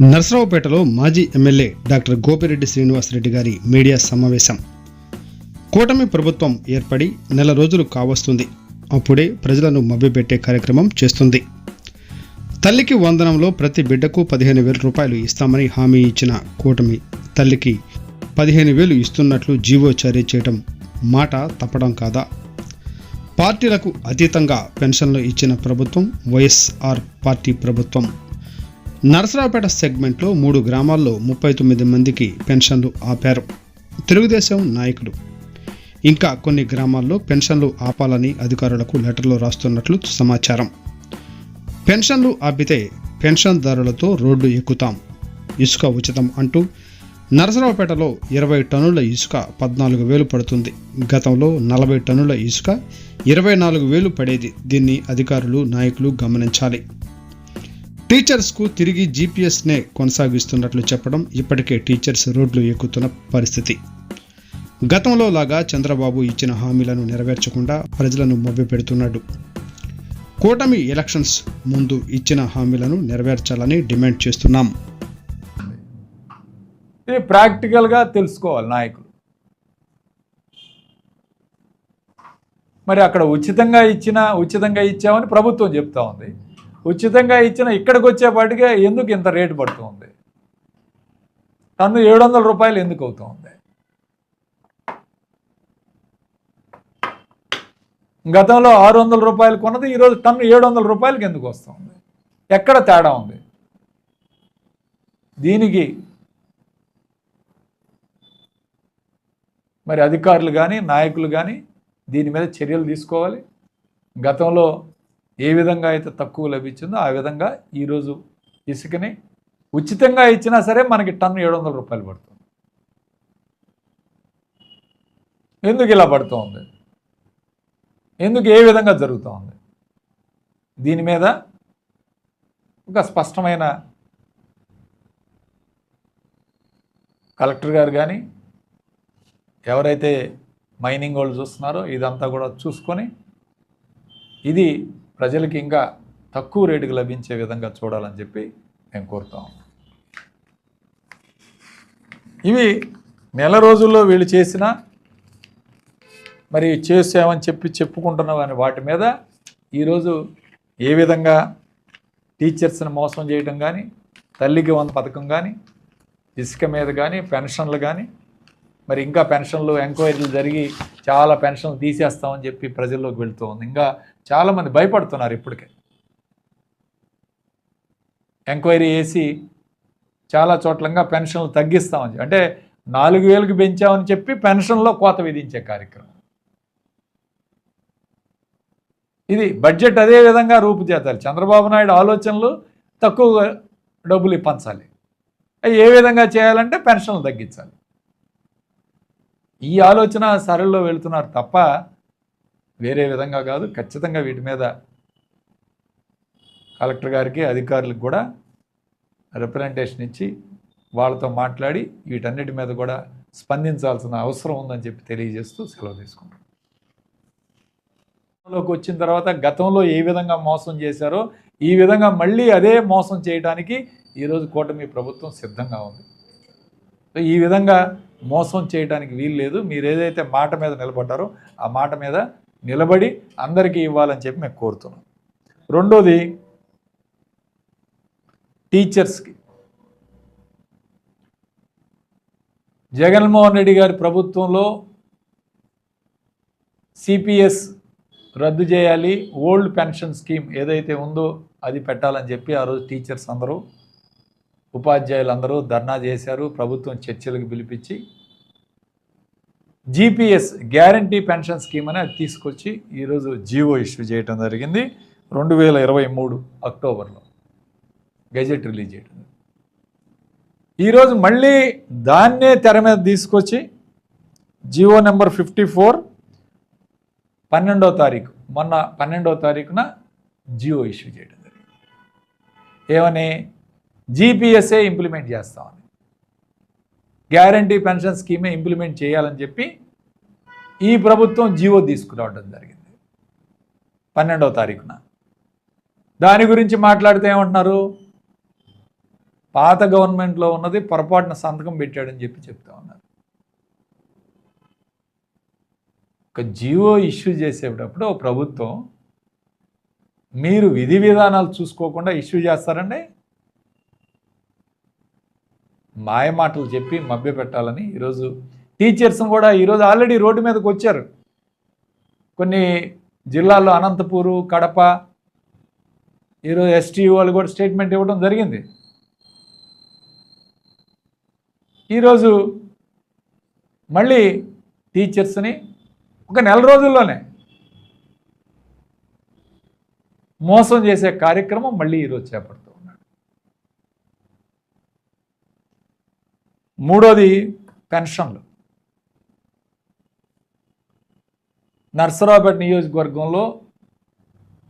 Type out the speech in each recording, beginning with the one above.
నరసరావుపేటలో మాజీ MLA doctor Gopireddy Srinivasa Reddy గారి media సమావేశం. కూటమి ప్రభుత్వం ఏర్పడి నెల రోజులు కావస్తుంది. అప్పుడే ప్రజలను మభ్యపెట్టే కార్యక్రమం చేస్తుంది. తల్లికి వందనంలో ప్రతి బిడ్డకు పదిహేను వేల రూపాయలు ఇస్తామని హామీ ఇచ్చిన కూటమి తల్లికి పదిహేను వేలు ఇస్తున్నట్లు జీవో జారీ చేయడం మాట తప్పడం కాదా? పార్టీలకు అతీతంగా పెన్షన్లు ఇచ్చిన ప్రభుత్వం వైఎస్ఆర్ పార్టీ ప్రభుత్వం నరసరావుపేట సెగ్మెంట్లో మూడు గ్రామాల్లో ముప్పై తొమ్మిది మందికి పెన్షన్లు ఆపారు. తెలుగుదేశం నాయకులు ఇంకా కొన్ని గ్రామాల్లో పెన్షన్లు ఆపాలని అధికారులకు లెటర్లు రాస్తున్నట్లు సమాచారం. పెన్షన్లు ఆపితే పెన్షన్దారులతో రోడ్డు ఎక్కుతాం. ఇసుక ఉచితం అంటూ నరసరావుపేటలో ఇరవై టన్నుల ఇసుక పద్నాలుగు వేలు పడుతుంది. గతంలో నలభై టన్నుల ఇసుక ఇరవై నాలుగు వేలు పడేది. దీన్ని అధికారులు నాయకులు గమనించాలి. టీచర్స్కు తిరిగి జీపీఎస్నే కొనసాగిస్తున్నట్లు చెప్పడం ఇప్పటికే టీచర్స్ రోడ్లు ఎక్కుతున్న పరిస్థితి. గతంలో లాగా చంద్రబాబు ఇచ్చిన హామీలను నెరవేర్చకుండా ప్రజలను మభ్యపెడుతున్నాడు. కూటమి ఎలక్షన్స్ ముందు ఇచ్చిన హామీలను నెరవేర్చాలని డిమాండ్ చేస్తున్నాం. ఇది ప్రాక్టికల్గా తెలుసుకోవాలి నాయకులు. మరి అక్కడ ఉచితంగా ఇచ్చిన ఉచితంగా ఇచ్చామని ప్రభుత్వం చెప్తా ఉంది. ఉచితంగా ఇచ్చిన ఇక్కడికి వచ్చేపాటికే ఎందుకు ఇంత రేటు పడుతుంది? టన్ను ఏడు వందల రూపాయలు ఎందుకు అవుతుంది? గతంలో ఆరు వందల రూపాయలు కొన్నది ఈరోజు టన్ను ఏడు వందల రూపాయలకి ఎందుకు వస్తుంది? ఎక్కడ తేడా ఉంది? దీనికి మరి అధికారులు కానీ నాయకులు కానీ దీని మీద చర్యలు తీసుకోవాలి. గతంలో ఏ విధంగా అయితే తక్కువ లభించిందో ఆ విధంగా ఈరోజు ఇసుకని ఉచితంగా ఇచ్చినా సరే మనకి టన్ను ఏడు వందల రూపాయలు పడుతుంది. ఎందుకు ఇలా పడుతోంది ఎందుకు ఏ విధంగా జరుగుతూ ఉంది? దీని మీద ఒక స్పష్టమైన కలెక్టర్ గారు కానీ ఎవరైతే మైనింగ్ వాళ్ళు చూస్తున్నారో ఇదంతా కూడా చూసుకొని ఇది ప్రజలకి ఇంకా తక్కువ రేటుకి లభించే విధంగా చూడాలని చెప్పి మేము కోరుతాం ఇవి నెల రోజుల్లో వీళ్ళు చేసిన మరి చేసామని చెప్పి చెప్పుకుంటున్నాం అని వాటి మీద ఈరోజు ఏ విధంగా టీచర్స్ని మోసం చేయడం కానీ తల్లికి వంద పథకం కానీ ఇసుక మీద కానీ పెన్షన్లు కానీ మరి ఇంకా పెన్షన్లు ఎంక్వైరీలు జరిగి చాలా పెన్షన్లు తీసేస్తామని చెప్పి ప్రజల్లోకి వెళ్తూ ఉంది ఇంకా చాలామంది భయపడుతున్నారు ఇప్పటికే. ఎంక్వైరీ చేసి చాలా చోట్లంగా పెన్షన్లు తగ్గిస్తామని చెప్పి. అంటే నాలుగు వేలకు పెంచామని చెప్పి పెన్షన్లో కోత విధించే కార్యక్రమం. ఇది బడ్జెట్ అదే విధంగా రూపుదేతాలి చంద్రబాబు నాయుడు ఆలోచనలు తక్కువ డబ్బులు పంచాలి ఏ విధంగా చేయాలంటే పెన్షన్లు తగ్గించాలి. ఈ ఆలోచన సరళిలో వెళుతున్నారు తప్ప వేరే విధంగా కాదు. ఖచ్చితంగా వీటి మీద కలెక్టర్ గారికి అధికారులకు కూడా రిప్రజెంటేషన్ ఇచ్చి వాళ్ళతో మాట్లాడి వీటన్నిటి మీద కూడా స్పందించాల్సిన అవసరం ఉందని చెప్పి తెలియజేస్తూ సెలవు తీసుకుంటాం లోకి వచ్చిన తర్వాత గతంలో ఏ విధంగా మోసం చేశారో ఈ విధంగా మళ్ళీ అదే మోసం చేయడానికి ఈరోజు కూటమి ప్రభుత్వం సిద్ధంగా ఉంది. సో ఈ విధంగా మోసం చేయడానికి వీలు లేదు. మీరు ఏదైతే మాట మీద నిలబడ్డారో ఆ మాట మీద నిలబడి అందరికీ ఇవ్వాలని చెప్పి మేము కోరుతున్నాం. రెండోది టీచర్స్కి. జగన్మోహన్ రెడ్డి గారి ప్రభుత్వంలో సిపిఎస్ రద్దు చేయాలి. ఓల్డ్ పెన్షన్ స్కీమ్ ఏదైతే ఉందో అది పెట్టాలని చెప్పి ఆ రోజు టీచర్స్ అందరూ ఉపాధ్యాయులు అందరూ ధర్నా చేశారు ప్రభుత్వం చర్చలకు పిలిపించి జీపీఎస్ గ్యారంటీ పెన్షన్ స్కీమ్ అని అది తీసుకొచ్చి ఈరోజు జీవో ఇష్యూ చేయటం జరిగింది. రెండు వేల ఇరవై మూడు అక్టోబర్లో గెజెట్ రిలీజ్ చేయడం ఈరోజు మళ్ళీ దాన్నే తెర మీద తీసుకొచ్చి జియో నెంబర్ ఫిఫ్టీ ఫోర్ పన్నెండో తారీఖు మొన్న పన్నెండో తారీఖున జియో ఇష్యూ చేయడం జరిగింది. ఏమని? జీపీఎస్ఏ ఇంప్లిమెంట్ చేస్తామని గ్యారంటీ పెన్షన్ స్కీమే ఇంప్లిమెంట్ చేయాలని చెప్పి ఈ ప్రభుత్వం జీవో తీసుకురావడం జరిగింది. పన్నెండవ తారీఖున. దాని గురించి మాట్లాడితే ఏమంటున్నారు? పాత గవర్నమెంట్లో ఉన్నది పొరపాటున సంతకం పెట్టాడని చెప్పి చెప్తా ఉన్నారు. ఒక జియో ఇష్యూ చేసేటప్పుడు ఓ ప్రభుత్వం మీరు విధి విధానాలు చూసుకోకుండా ఇష్యూ చేస్తారండి? మాయ మాటలు చెప్పి మభ్య పెట్టాలని ఈరోజు టీచర్స్ కూడా ఈరోజు ఆల్రెడీ రోడ్డు మీదకి వచ్చారు. కొన్ని జిల్లాల్లో అనంతపూరు కడప ఈరోజు ఎస్టీ వాళ్ళు కూడా స్టేట్మెంట్ ఇవ్వడం జరిగింది. ఈరోజు మళ్ళీ టీచర్స్ని ఒక నెల రోజుల్లోనే మోసం చేసే కార్యక్రమం మళ్ళీ ఈరోజు చేపడుతుంది ఉన్నాడు మూడోది పెన్షన్లు. నర్సరావుపేట నియోజకవర్గంలో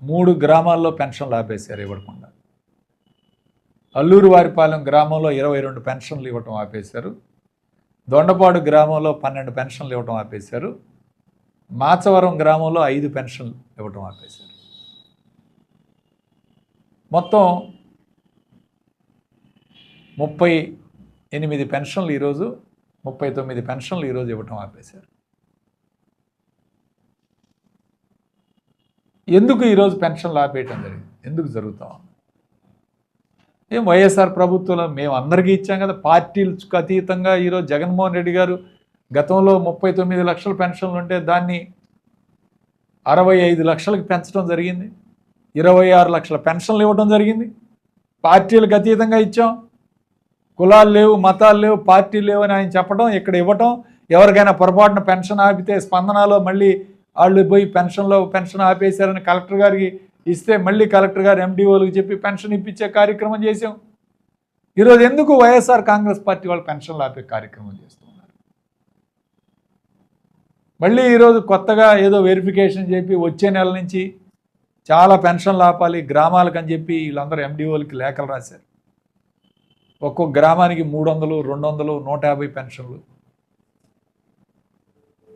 మూడు గ్రామాల్లో పెన్షన్లు ఆపేశారు ఇవ్వకుండా అల్లూరు వారిపాలెం గ్రామంలో ఇరవై రెండు పెన్షన్లు ఇవ్వటం ఆపేశారు. దొండపాడు గ్రామంలో పన్నెండు పెన్షన్లు ఇవ్వటం ఆపేశారు. మాచవరం గ్రామంలో ఐదు పెన్షన్లు ఇవ్వటం ఆపేశారు. మొత్తం ముప్పై ఎనిమిది పెన్షన్లు ఈరోజు ముప్పై తొమ్మిది పెన్షన్లు ఈరోజు ఇవ్వటం ఆపేశారు. ఎందుకు ఈరోజు పెన్షన్లు ఆపేయటం జరిగింది? ఎందుకు జరుగుతా? ఉంది ఏం వైఎస్ఆర్ ప్రభుత్వంలో మేము అందరికీ ఇచ్చాం కదా పార్టీలకు అతీతంగా ఈరోజు జగన్మోహన్ రెడ్డి గారు గతంలో ముప్పై తొమ్మిది లక్షల పెన్షన్లు ఉంటే దాన్ని అరవై ఐదు లక్షలకు పెంచడం జరిగింది. ఇరవై ఆరు లక్షల పెన్షన్లు ఇవ్వడం జరిగింది. పార్టీలకు అతీతంగా ఇచ్చాం. కులాలు లేవు మతాలు లేవు పార్టీ లేవు అని ఆయన చెప్పడం ఇక్కడ ఇవ్వటం ఎవరికైనా పొరపాటున పెన్షన్ ఆపితే స్పందనలో మళ్ళీ వాళ్ళు పోయి పెన్షన్లో పెన్షన్ ఆపేశారని కలెక్టర్ గారికి ఇస్తే మళ్ళీ కలెక్టర్ గారు ఎండిఓలకు చెప్పి పెన్షన్ ఇప్పించే కార్యక్రమం చేసాం ఈరోజు ఎందుకు వైఎస్ఆర్ కాంగ్రెస్ పార్టీ వాళ్ళు పెన్షన్లు ఆపే కార్యక్రమం చేస్తున్నారు? మళ్ళీ ఈరోజు కొత్తగా ఏదో వెరిఫికేషన్ చెప్పి వచ్చే నెల నుంచి చాలా పెన్షన్లు ఆపాలి గ్రామాలకు అని చెప్పి వీళ్ళందరూ ఎండిఓలకి లేఖలు రాశారు. ఒక్కో గ్రామానికి మూడు వందలు రెండు వందలు నూట యాభై పెన్షన్లు.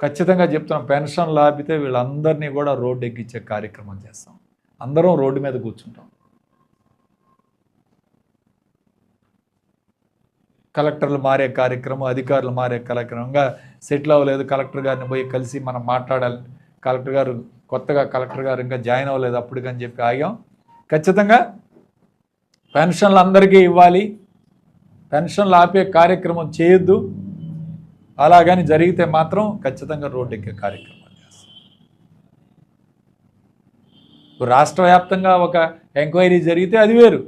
ఖచ్చితంగా చెప్తున్నాం పెన్షన్లు ఆపితే వీళ్ళందరినీ కూడా రోడ్డు ఎక్కించే కార్యక్రమం చేస్తాం. అందరం రోడ్డు మీద కూర్చుంటాం. కలెక్టర్లు మారే కార్యక్రమం అధికారులు మారే కార్యక్రమంగా సెటిల్ అవ్వలేదు. కలెక్టర్ గారిని పోయి కలిసి మనం మాట్లాడాలి. కలెక్టర్ గారు కొత్తగా కలెక్టర్ గారు ఇంకా జాయిన్ అవ్వలేదు అప్పటికని చెప్పి ఆగాం. ఖచ్చితంగా పెన్షన్లు అందరికీ ఇవ్వాలి. పెన్షన్లు ఆపే కార్యక్రమం చేయొద్దు. అలాగని జరిగితే మాత్రం ఖచ్చితంగా రోడ్డు ఎక్కే కార్యక్రమం చేస్తాం. రాష్ట్ర వ్యాప్తంగా ఒక ఎంక్వైరీ జరిగితే అది వేరు.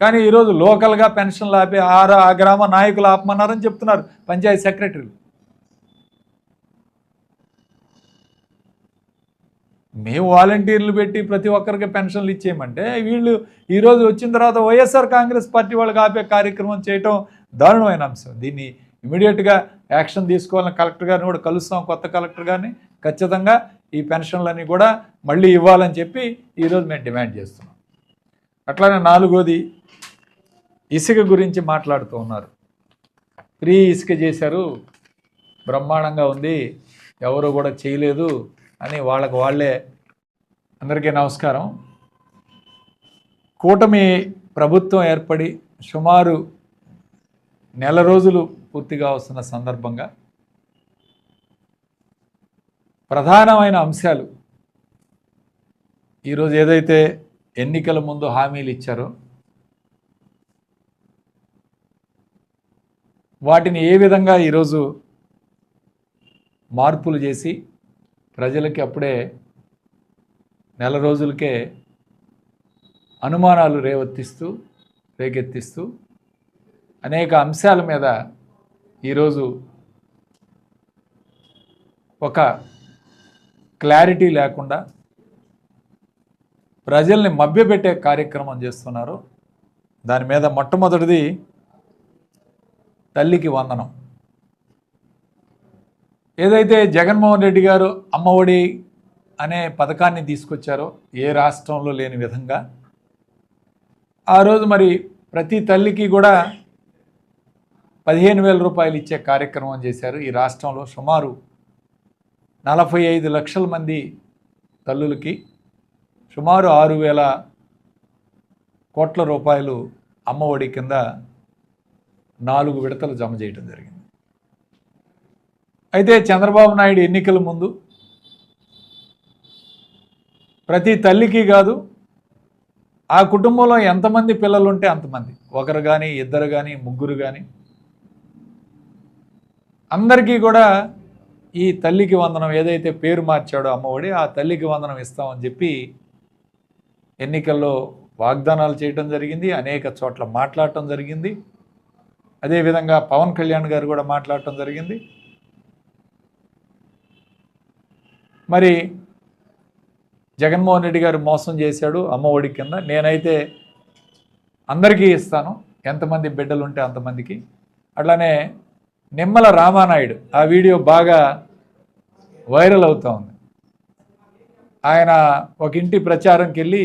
కానీ ఈరోజు లోకల్గా పెన్షన్లు ఆపి ఆ గ్రామ నాయకులు ఆపమన్నారని చెప్తున్నారు పంచాయతీ సెక్రటరీలు. మేము వాలంటీర్లు పెట్టి ప్రతి ఒక్కరికి పెన్షన్లు ఇచ్చేయమంటే వీళ్ళు ఈరోజు వచ్చిన తర్వాత వైఎస్ఆర్ కాంగ్రెస్ పార్టీ వాళ్ళకి ఆపే కార్యక్రమం చేయటం దారుణమైన అంశం. దీన్ని ఇమీడియట్గా యాక్షన్ తీసుకోవాలని కలెక్టర్ గారిని కూడా కలుస్తాం కొత్త కలెక్టర్ గారిని. ఖచ్చితంగా ఈ పెన్షన్లన్నీ కూడా మళ్ళీ ఇవ్వాలని చెప్పి ఈరోజు మేము డిమాండ్ చేస్తున్నాం. అట్లానే నాలుగోది ఇసుక గురించి మాట్లాడుతూ ఉన్నారు. ఫ్రీ ఇసుక చేశారు. బ్రహ్మాండంగా ఉంది. ఎవరు కూడా చేయలేదు. అని వాళ్ళకు వాళ్ళే అందరికీ నమస్కారం. కూటమి ప్రభుత్వం ఏర్పడి సుమారు నెల రోజులు పూర్తిగా వస్తున్న సందర్భంగా ప్రధానమైన అంశాలు ఈరోజు ఏదైతే ఎన్నికల ముందు హామీలు ఇచ్చారో వాటిని ఏ విధంగా ఈరోజు మార్పులు చేసి ప్రజలకి అప్పుడే నెల రోజులకే అనుమానాలు రేవెత్తిస్తూ రేకెత్తిస్తూ అనేక అంశాల మీద ఈరోజు ఒక క్లారిటీ లేకుండా ప్రజల్ని మభ్యపెట్టే కార్యక్రమం చేస్తున్నారు. దాని మీద మొట్టమొదటిది తల్లికి వందనం. ఏదైతే జగన్మోహన్ రెడ్డి గారు అమ్మఒడి అనే పథకాన్ని తీసుకొచ్చారో ఏ రాష్ట్రంలో లేని విధంగా ఆ రోజు మరి ప్రతి తల్లికి కూడా పదిహేను వేల రూపాయలు ఇచ్చే కార్యక్రమం చేశారు. ఈ రాష్ట్రంలో సుమారు నలభై ఐదు లక్షల మంది తల్లులకి సుమారు ఆరు వేల కోట్ల రూపాయలు అమ్మఒడి కింద నాలుగు విడతలు జమ చేయడం జరిగింది. అయితే చంద్రబాబు నాయుడు ఎన్నికల ముందు ప్రతి తల్లికి కాదు ఆ కుటుంబంలో ఎంతమంది పిల్లలు ఉంటే అంతమంది. ఒకరు కానీ ఇద్దరు కానీ ముగ్గురు కానీ అందరికీ కూడా ఈ తల్లికి వందనం ఏదైతే పేరు మార్చాడో అమ్మఒడి ఆ తల్లికి వందనం ఇస్తామని చెప్పి ఎన్నికల్లో వాగ్దానాలు చేయటం జరిగింది అనేక చోట్ల మాట్లాడటం జరిగింది. అదేవిధంగా పవన్ కళ్యాణ్ గారు కూడా మాట్లాడటం జరిగింది. మరి జగన్మోహన్ రెడ్డి గారు మోసం చేశాడు అమ్మఒడి కింద. నేనైతే అందరికీ ఇస్తాను. ఎంతమంది బిడ్డలు ఉంటే అంతమందికి. అట్లానే నిమ్మల రామానాయుడు ఆ వీడియో బాగా వైరల్ అవుతూ ఉంది. ఆయన ఒక ఇంటి ప్రచారంకి వెళ్ళి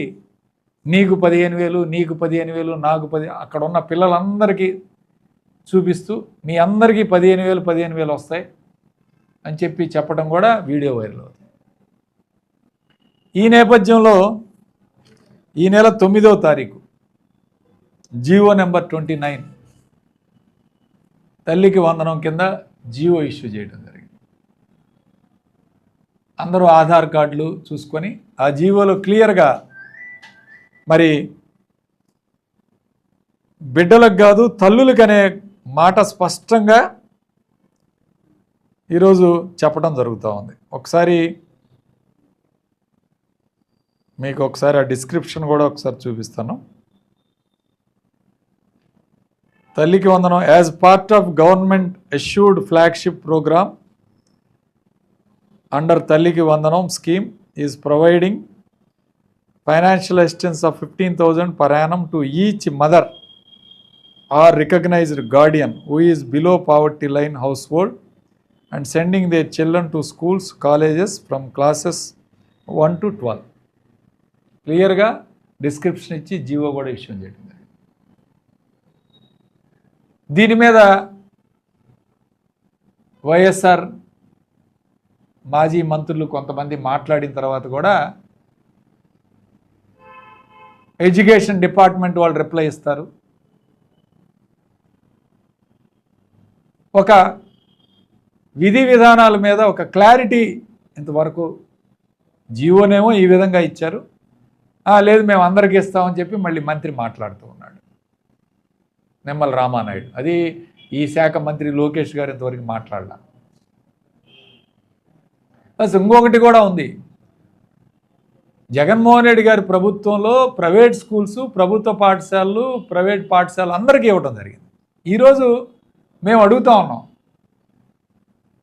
నీకు పదిహేను వేలు నీకు పదిహేను వేలు నాకు పది అక్కడ ఉన్న పిల్లలందరికీ చూపిస్తూ మీ అందరికీ పదిహేను వేలు పదిహేను వేలు వస్తాయి అని చెప్పి చెప్పడం కూడా వీడియో వైరల్ అవుతుంది. ఈ నేపథ్యంలో ఈ నెల తొమ్మిదవ తారీఖు జియో నెంబర్ ట్వంటీ నైన్ తల్లికి వందనం కింద జియో ఇష్యూ చేయడం జరిగింది. అందరూ ఆధార్ కార్డులు చూసుకొని ఆ జియోలో క్లియర్గా మరి బిడ్డలకు కాదు తల్లులకు అనే మాట స్పష్టంగా ఈరోజు చెప్పడం జరుగుతూ ఉంది. ఒకసారి మీకు ఒకసారి ఆ డిస్క్రిప్షన్ కూడా ఒకసారి చూపిస్తాను. Thalliki Vandanam. As part of government assured flagship programme under Thalliki Vandanam scheme is providing financial assistance of fifteen thousand per annum to each mother or recognised guardian who is below poverty line household and sending the children to schools colleges from classes one to twelve క్లియర్గా description ఇచ్చి GO కూడా issue చేయడం జరిగింది. దీని మీద వైఎస్ఆర్ మాజీ మంత్రులు కొంతమంది మాట్లాడిన తర్వాత కూడా ఎడ్యుకేషన్ డిపార్ట్మెంట్ వాళ్ళు రిప్లై ఇస్తారు. ఒక విధి విధానాల మీద ఒక క్లారిటీ ఇంతవరకు జీవోనేమో ఈ విధంగా ఇచ్చారు. లేదు మేము అందరికీ ఇస్తామని చెప్పి మళ్ళీ మంత్రి మాట్లాడుతూ ఉన్నాడు. నిమ్మల రామానాయుడు. అది ఈ శాఖ మంత్రి లోకేష్ గారు ఇంతవరకు మాట్లాడలా. ప్లస్ ఇంకొకటి కూడా ఉంది. జగన్మోహన్ రెడ్డి గారి ప్రభుత్వంలో ప్రైవేట్ స్కూల్స్ ప్రభుత్వ పాఠశాలలు ప్రైవేట్ పాఠశాలలు అందరికీ ఇవ్వడం జరిగింది. ఈరోజు మేము అడుగుతా ఉన్నాం.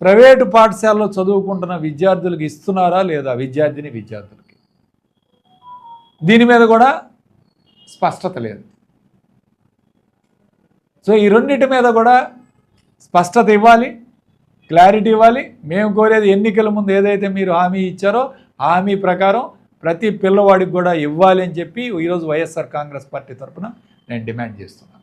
ప్రైవేటు పాఠశాలలో చదువుకుంటున్న విద్యార్థులకు ఇస్తున్నారా లేదా? విద్యార్థిని విద్యార్థులు దీని మీద కూడా స్పష్టత లేదు. సో ఈ రెండింటి మీద కూడా స్పష్టత ఇవ్వాలి క్లారిటీ ఇవ్వాలి. మేము కోరేది ఎన్నికల ముందు ఏదైతే మీరు హామీ ఇచ్చారో హామీ ప్రకారం ప్రతి పిల్లవాడికి కూడా ఇవ్వాలి అని చెప్పి ఈరోజు వైఎస్ఆర్ కాంగ్రెస్ పార్టీ తరఫున నేను డిమాండ్ చేస్తున్నాను.